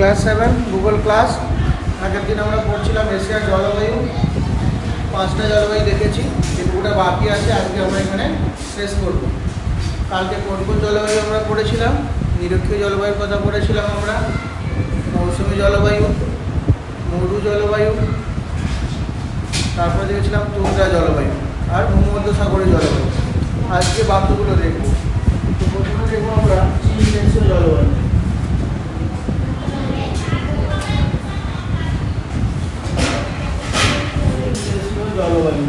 Class seven ভূগোল class. আগের দিন আমরা পড়ছিলাম এশিয়ার জলবায়ু। পাঁচটা জলবায়ু দেখেছি যেটুকুটা বাকি আছে, আজকে আমরা এখানে শেষ করব। কালকে কোন কোন জলবায়ু আমরা পড়েছিলাম? নিরক্ষীয় জলবায়ুর কথা পড়েছিলাম আমরা। মৌসুমী জলবায়ু, মরু জলবায়ু। তারপরে দেখেছিলাম তুন্দ্রা জলবায়ু আর ভূমধ্যসাগরীয় জলবায়ু। আজকে বাক্যগুলো দেখব। তো প্রথমে দেখব আমরা চীন দেশীয় জলবায়ু চীন দেশীয় জলবায়ু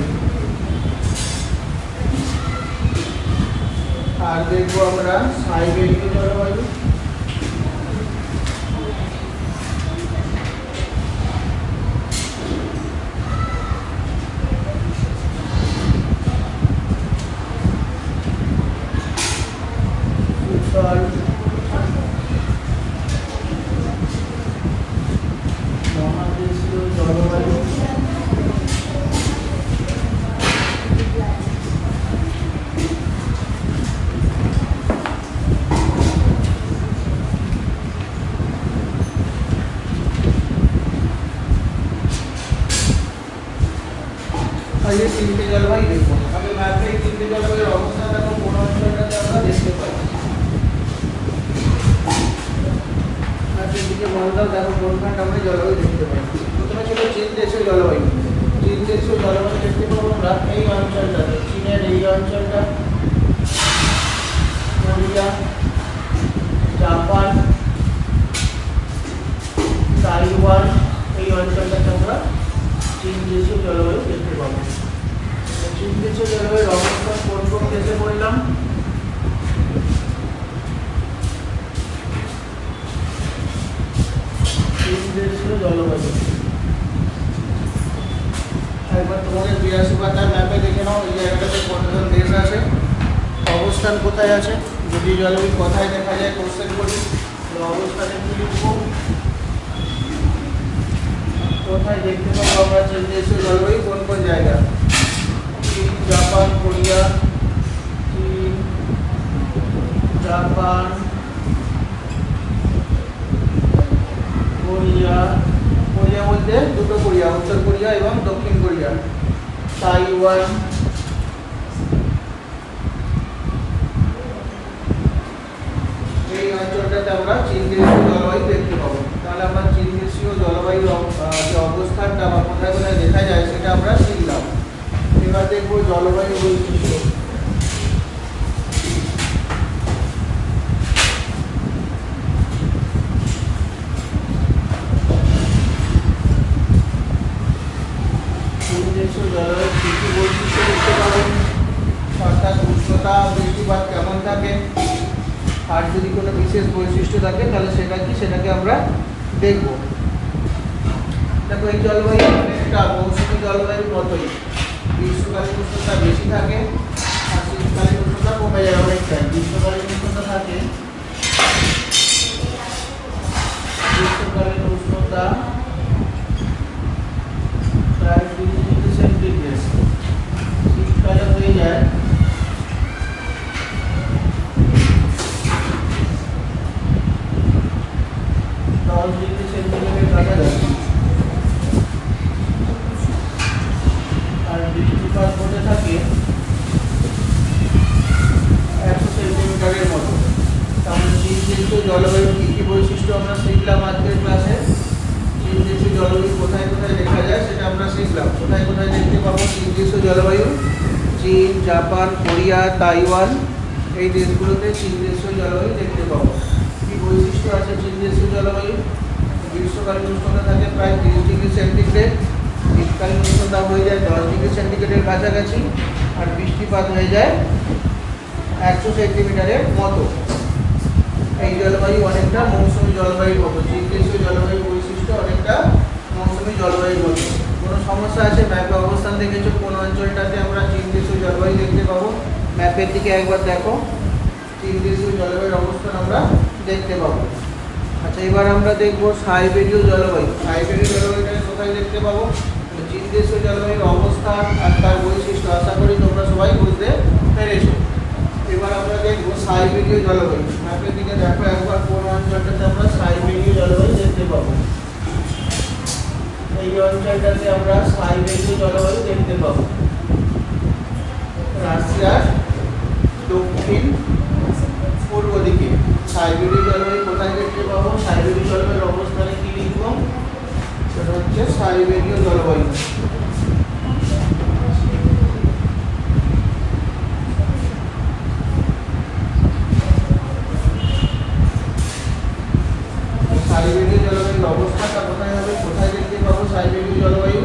আর দেখব আমরা সাইবেরীয় জলবায়ু উত্তর মহাদেশীয় জলবায়ু আর তিনটে জলবায়ু দেখব আমি ম্যাপে তিনটে জলবায়ুর অবস্থান এবং কোন অঞ্চলটাতে আমরা দেখতে পাই ম্যাপের দিকে বলদাও, দেখো, কোনখানটা আমরা জলবায়ু দেখতে পাই। প্রথমে ছিল চীন দেশের জলবায়ু। চীন দেশের জলবায়ু দেখতে পাবো আমরা এই অঞ্চলটাতে। চীনের এই অঞ্চলটা কোরিয়া জাপান তাইওয়ান এই অঞ্চলটাতে আমরা চীন দেশীয় জলবায়ু দেখতে পাবো তো চীন দেশীয় জলবায়ুর অবস্থান কোন কোন দেশে বললাম চীন দেশীয় জলবায়ু একবার তোমাদের বিরাশি পাতার ম্যাপে দেখে নাও, এই জায়গাটাতে কতজন দেশ আছে। অবস্থান কোথায় আছে? যদি জলবায়ু কোথায় দেখা যায় কোশ্চেন করি অবস্থানে কি লিখব? কোথায় দেখতে পাবো আমরা? দেশীয় জলবায়ু, কোন কোন জায়গা? চীন, জাপান, কোরিয়া, চীন, জাপান কোরিয়া বলতে দুটো কোরিয়া, উত্তর কোরিয়া এবং দক্ষিণ কোরিয়া। তাইওয়ান। এই অঞ্চলটাতে আমরা চীন দেশীয় জলবায়ু দেখতে পাবো। তাহলে আমরা চীন দেশীয় জলবায়ুর যে অবস্থানটা বা কোথায় কোথায় দেখা যায়, সেটা আমরা শিখলাম এবার দেখব জলবায়ু বৈশিষ্ট্য চীন দেশীয় জলবায়ুর কী কী বৈশিষ্ট্য দেখতে পাবেন অর্থাৎ উষ্ণতা বৃষ্টিপাত কেমন থাকে আর যদি কোনো বিশেষ বৈশিষ্ট্য থাকে, তাহলে সেটা কি? সেটাকে আমরা দেখব। দেখো, এই জলবায়ু অনেকটা মৌসুমী জলবায়ুর মতোই গ্রীষ্মকালীন উষ্ণতা বেশি থাকে, আর শীতকালীন উষ্ণতা কমে যায় অনেকটাই। গ্রীষ্মকালীন উষ্ণতা থাকে গ্রীষ্মকালীন উষ্ণতা প্রায় তিরিশ ডিগ্রি সেন্টিগ্রেড শীতকালে হয়ে যায় দশ ডিগ্রি সেন্টিগ্রেডের কাছাকাছি আর বৃষ্টিপাত হতে থাকে একশো সেন্টিমিটারের মতো তাহলে চীন দেশীয় জলবায়ুর কী কী বৈশিষ্ট্য আমরা শিখলাম আজকের ক্লাসে চীন দেশীয় জলবায়ু কোথায় কোথায় দেখা যায় সেটা আমরা শিখলাম কোথায় কোথায় চীন দেশীয় জলবায়ু, চীন, জাপান, কোরিয়া, তাইওয়ান, এই দেশগুলোতে চীন দেশীয় জলবায়ু দেখতে পাবো। কী বৈশিষ্ট্য আছে চীন দেশীয় জলবায়ু? গ্রীষ্মকালীন উষ্ণতা থাকে প্রায় তিরিশ ডিগ্রি সেন্টিগ্রেড, শীতকালীন উষ্ণতা হয়ে যায় দশ ডিগ্রি সেন্টিগ্রেডের কাছাকাছি, আর বৃষ্টিপাত হয়ে যায় একশো সেন্টিমিটারের মতো। এই জলবায়ু অনেকটা মৌসুমী জলবায়ুর মতো। চীন দেশীয় জলবায়ু বৈশিষ্ট্য অনেকটা মৌসুমী জলবায়ুর মতো। কোনো সমস্যা আছে? অবস্থান দেখেছ, কোন অঞ্চলটাতে আমরা চীন দেশীয় জলবায়ু দেখতে পাবো? ম্যাপের দিকে একবার দেখো। চীন দেশীয় জলবায়ুর অবস্থান আমরা দেখতে পাবো। আচ্ছা এবার আমরা দেখব সাইবেরীয় জলবায়ু। সাইবেরীয় জলবায়ুটাকে কোথায় দেখতে পাবো? চীন দেশীয় জলবায়ুর অবস্থান আর তার বৈশিষ্ট্য, আশা করি তোমরা সবাই বুঝতে পেরেছ। এবার আমরা দেখব সাইবেরীয় জলবায়ু। ম্যাপের দিকে দেখো, একবার কোন অঞ্চলটাতে আমরা সাইবেরীয় জলবায়ু দেখতে এই অঞ্চলটাতে আমরা সাইবেরীয় জলবায়ু দেখতে পাব। রাশিয়ার দক্ষিণ পূর্ব দিকে। সাইবেরীয় জলবায়ু কোথায় দেখতে পাবো? সাইবেরীয় জলবায়ুর অবস্থানে কী লিখব? সেটা হচ্ছে সাইবেরীয় জলবায়ু সাইবেরীয় জলবায়ুর অবস্থাটা কোথায় হবে কোথায় দেখতে পাবো সাইবেরীয় জলবায়ু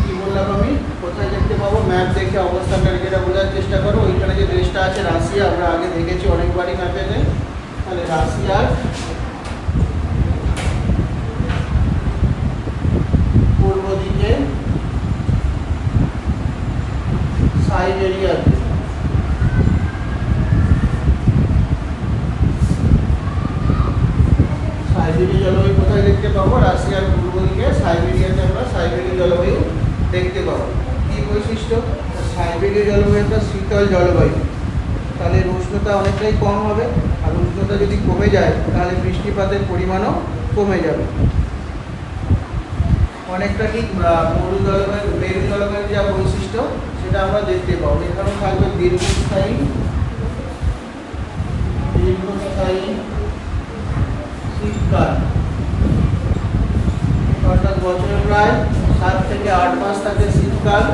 কি বললাম আমি কোথায় দেখতে পাবো ম্যাপ দেখে অবস্থানটা যেটা বোঝার চেষ্টা করো ওইখানে যে দেশটা আছে রাশিয়া আমরা আগে দেখেছি অনেকবারই ম্যাপে তাহলে রাশিয়ার পূর্ব দিকে সাইবেরিয়াতে সাইবেরীয় জলবায়ু কোথায় দেখতে পাবো রাশিয়ার পূর্ব দিকে সাইবেরিয়াতে আমরা সাইবেরীয় জলবায়ু দেখতে পাবো কি বৈশিষ্ট্য সাইবেরীয় জলবায়ু একটা শীতল জলবায়ু তাহলে উষ্ণতা অনেকটাই কম হবে। আর উষ্ণতা যদি কমে যায়, তাহলে বৃষ্টিপাতের পরিমাণও কমে যাবে। অনেকটা ঠিক মরু জলবায়ু, মেরু জলবায়ুর যা বৈশিষ্ট্য, সেটা আমরা দেখতে পাবো। এখানেও থাকবে দীর্ঘস্থায়ী দীর্ঘস্থায়ী শীতকাল। অর্থাৎ বছরে প্রায় সাত থেকে আট মাস থাকে শীতকাল,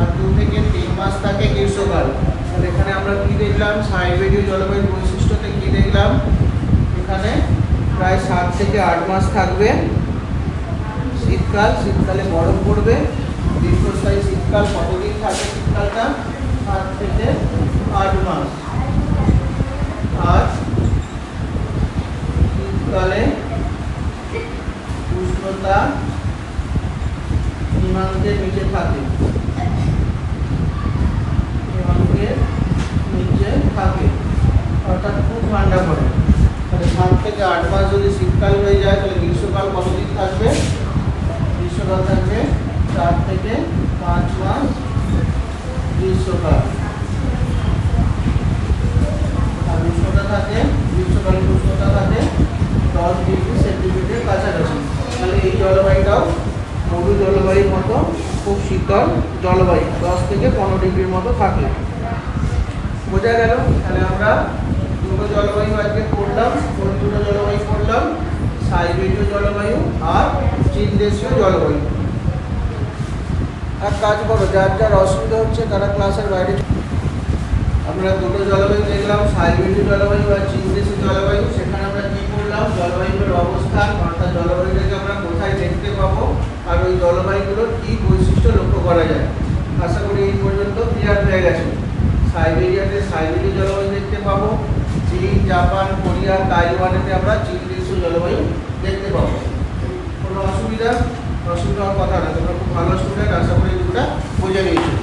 আর দু থেকে তিন মাস থাকে গ্রীষ্মকাল। এখানে আমরা কি দেখলাম? সাইবেরীয় জলবায়ুর বৈশিষ্ট্যতে কি দেখলাম? এখানে প্রায় সাত থেকে আট মাস থাকবে। শীতকাল, শীতকালে গরম পড়বে। দীর্ঘস্থায়ী শীতকাল কতদিন থাকে শীতকালটা? সাত থেকে আট মাস। আর শীতকালে উষ্ণতা সীমান্তের নিচে থাকে সীমান্তের নিচে থাকে অর্থাৎ খুব ঠান্ডা পড়ে। তাহলে সাত থেকে আট মাস যদি শীতকাল হয়ে যায় তাহলে গ্রীষ্মকাল কতদিন থাকবে? গ্রীষ্মকাল থাকবে চার থেকে পাঁচ মাস গ্রীষ্মকাল। আর উষ্ণতা থাকে গ্রীষ্মকালীন উষ্ণতা থাকে দশ ডিগ্রি সেন্টিগ্রেডের কাছাকাছি। তাহলে এই জলবায়ুটাও মরু জলবায়ুর মতো খুব শীতল জলবায়ু দশ থেকে পনেরো ডিগ্রির মতো থাকে বোঝা গেল? তাহলে আমরা দুটো জলবায়ু আজকে পড়লাম কোন দুটো জলবায়ু পড়লাম সাইবেরীয় জলবায়ু আর চীন দেশীয় জলবায়ু। এক কাজ করো, যার যার অসুবিধা হচ্ছে তারা ক্লাসের বাইরে আমরা দুটো জলবায়ু দেখলাম, সাইবেরীয় জলবায়ু আর চীন দেশীয় জলবায়ু। সেখানে আমরা কী করলাম? জলবায়ুর অবস্থান, অর্থাৎ জলবায়ুটাকে আমরা কোথায় দেখতে পাবো? আর ওই জলবায়ুগুলোর কী বৈশিষ্ট্য লক্ষ্য করা যায়? আশা করি এই পর্যন্ত ক্লিয়ার হয়ে গেছে। সাইবেরিয়াতে সাইবেরীয় জলবায়ু দেখতে পাবো। চীন, জাপান, কোরিয়া, তাইওয়ানেতে আমরা চীন দেশীয় জলবায়ু দেখতে পাবো। কোনো অসুবিধা? অসুবিধা হওয়ার কথা না। তোমরা খুব ভালো স্টুডেন্ট আশা করি দুটা বুঝে নিয়েছো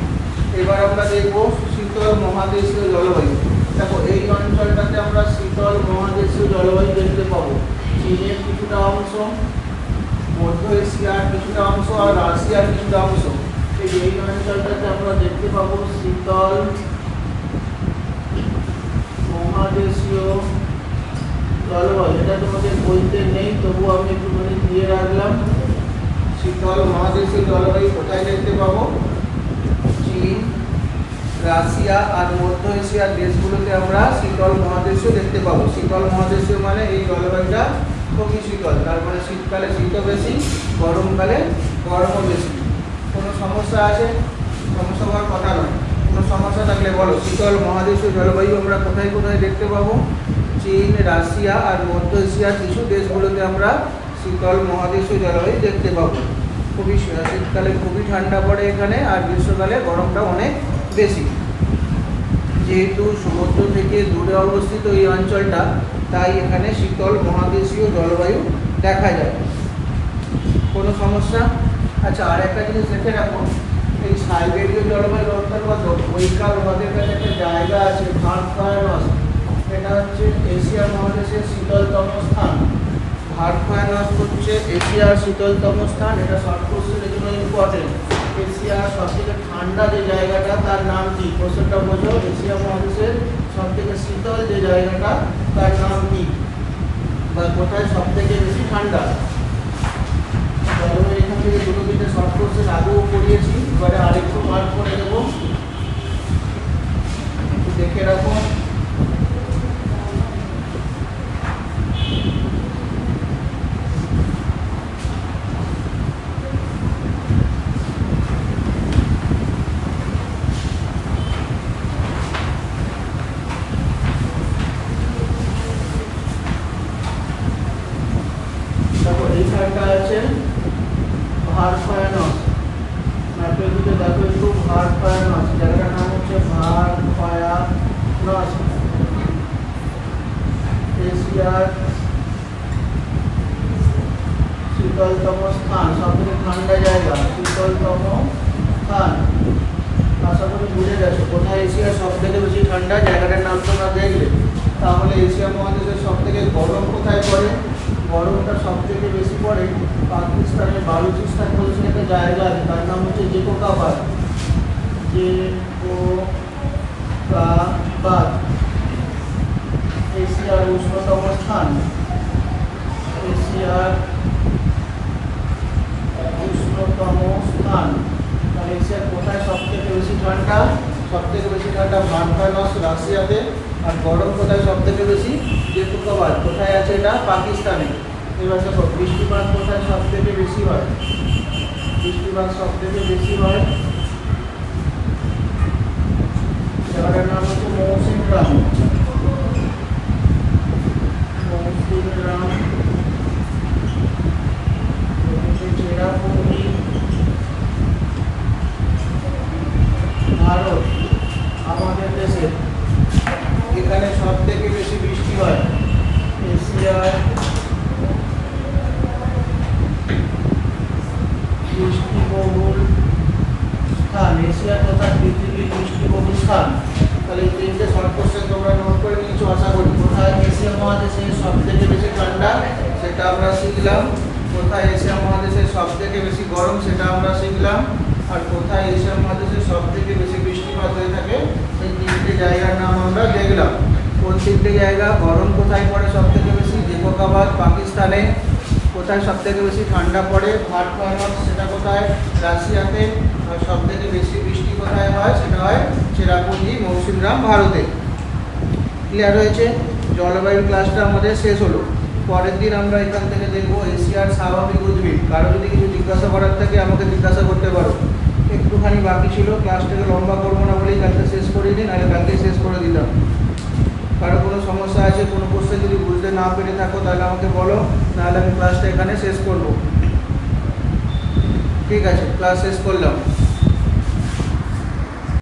এবার আমরা দেখব শীতল মহাদেশীয় জলবায়ু। দেখো, এই অঞ্চলটাতে আমরা শীতল মহাদেশীয় জলবায়ু দেখতে পাবো। চীনের কিছুটা অংশ, মধ্য এশিয়ার কিছুটা অংশ আর রাশিয়ার কিছুটা অংশ। এই এই অঞ্চলটাতে আমরা দেখতে পাবো শীতল মহাদেশীয় জলবায়ু এটা তোমাদের বলতে নেই তবু আমি একটুখানি দিয়ে রাখলাম। শীতল মহাদেশীয় জলবায়ু কোথায় দেখতে পাবো? চীন, রাশিয়া আর মধ্য এশিয়ার দেশগুলোতে আমরা শীতল মহাদেশীয় দেখতে পাবো। শীতল মহাদেশীয় মানে এই জলবায়ুটা খুবই শীতল। তার মানে শীতকালে শীতও বেশি, গরমকালে গরমও বেশি। কোনো সমস্যা আছে? সমস্যা হওয়ার কথা নয়। কোনো সমস্যা থাকলে বলো, শীতল মহাদেশীয় জলবায়ু আমরা কোথায় কোথায় দেখতে পাবো? চীন, রাশিয়া আর মধ্য এশিয়ার কিছু দেশগুলোতে আমরা শীতল মহাদেশীয় জলবায়ু দেখতে পাবো। খুবই শীতকালে খুবই ঠান্ডা পড়ে এখানে আর গ্রীষ্মকালে গরমটা অনেক বেশি। যেহেতু সমুদ্র থেকে দূরে অবস্থিত এই অঞ্চলটা, তাই এখানে শীতল মহাদেশীয় জলবায়ু দেখা যায়। কোনো সমস্যা? আচ্ছা আর একটা জিনিস দেখে রাখো। এই সাইবেরীয় জলবায়ুর অন্তর্গত বৈকাল হ্রদের কাছে একটা জায়গা আছে ভারতকায়নস এটা হচ্ছে এশিয়া মহাদেশের শীতলতম স্থান। ভারতকায়নস হচ্ছে এশিয়ার শীতলতম স্থান। এটা শর্ট কোশ্চেনের জন্য ইম্পর্টেন্ট এশিয়ার সবথেকে ঠান্ডা যে জায়গাটা, তার নাম কি? কোশ্চেনটা বোঝো। এশিয়া মহাদেশের সবথেকে শীতল যে জায়গাটা, তার নাম কি? বা কোথায় সবথেকে বেশি ঠান্ডা? এখান থেকে দুটো তিনটে কোশ্চেন আগেও করিয়েছি এবারে আরেকটু মার্ক করে দেবো। দেখে রাখুন তারপর এইখানটা আছে ভার ফায়ানস ম্যাপের দিকে দেখো একটু ভার ফায়ানস জায়গাটার নাম হচ্ছে ভার ফায়ানস এশিয়ার শীতলতম স্থান সব থেকে ঠান্ডা জায়গা, শীতলতম স্থান। আশা করি বুঝে গেছো। কোথায় এশিয়ার সব থেকে বেশি ঠান্ডা? জায়গাটার নাম তোমরা দেখলে। তাহলে এশিয়া মহাদেশের সব থেকে গরম কোথায় পড়ে? গরমটা সব থেকে বেশি পড়ে পাকিস্তানের বালুচিস্তান বলে একটা জায়গা আছে, তার নাম হচ্ছে জেকোকাবাদ। জেকোকাবাদ। এশিয়ার উষ্ণতম স্থান। এশিয়ার উষ্ণতম স্থান। তাহলে এশিয়ার কোথায় সব থেকে বেশি ঠান্ডা? সব থেকে বেশি ঠান্ডা ভারতানস রাশিয়াতে। আর গরম কোথায় সব থেকে বেশি? জেকুকাবাদ কোথায় আছে এটা? পাকিস্তানে। এবার দেখো, বৃষ্টিপাত কোথায় সব থেকে বেশি হয়? বৃষ্টিপাত সব থেকে বেশি হয়? জায়গাটার নাম হচ্ছে মৌসিন রাম মৌসিন রাম চেরাপুঞ্জি ভারত এখানে সব থেকে বেশি বৃষ্টি হয় এশিয়ার বৃষ্টিবহুল স্থান এশিয়া তথা পৃথিবীর বৃষ্টিবহুল স্থান। তাহলে এই তিনটে নোট করে নিয়েছো, আশা করি। কোথায় এশিয়া মহাদেশে সব বেশি ঠান্ডা? সেটা আমরা শিখলাম। কোথায় এশিয়া মহাদেশে সব থেকে বেশি গরম সেটা আমরা শিখলাম, আর কোথায় এশিয়া মহাদেশে সব থেকে বেশি বৃষ্টিপাত হয়ে থাকে সেই তিনটে জায়গার নাম আমরা দেখলাম। কোন তিনটে জায়গা? গরম কোথায় পড়ে সব থেকে বেশি? জেকোকাবাদ পাকিস্তানে। কোথায় সব থেকে বেশি ঠান্ডা পড়ে? ভাট সেটা কোথায়? রাশিয়াতে। আর সব থেকে বেশি বৃষ্টি কোথায় হয়? সেটা হয় চেরাপুঞ্জি মৌসুমরাম ভারতে। ক্লিয়ার হয়েছে? জলবায়ুর ক্লাসটা আমাদের শেষ হলো। পরের দিন আমরা এখান থেকে দেখব এশিয়ার স্বাভাবিক উদ্ভিদ। কারও যদি কিছু জিজ্ঞাসা করার থাকে, আমাকে জিজ্ঞাসা করতে পারো। একটুখানি বাকি ছিল ক্লাসটাকে লম্বা করব না বলেই কালকে শেষ করে দিন, আগে কালকেই শেষ করে দিলাম কারও কোনো সমস্যা আছে, কোনো কোশ্চেন যদি বুঝতে না পেরে থাকো, তাহলে আমাকে বলো, নাহলে আমি ক্লাসটা এখানে শেষ করব। ঠিক আছে ক্লাস শেষ করলাম।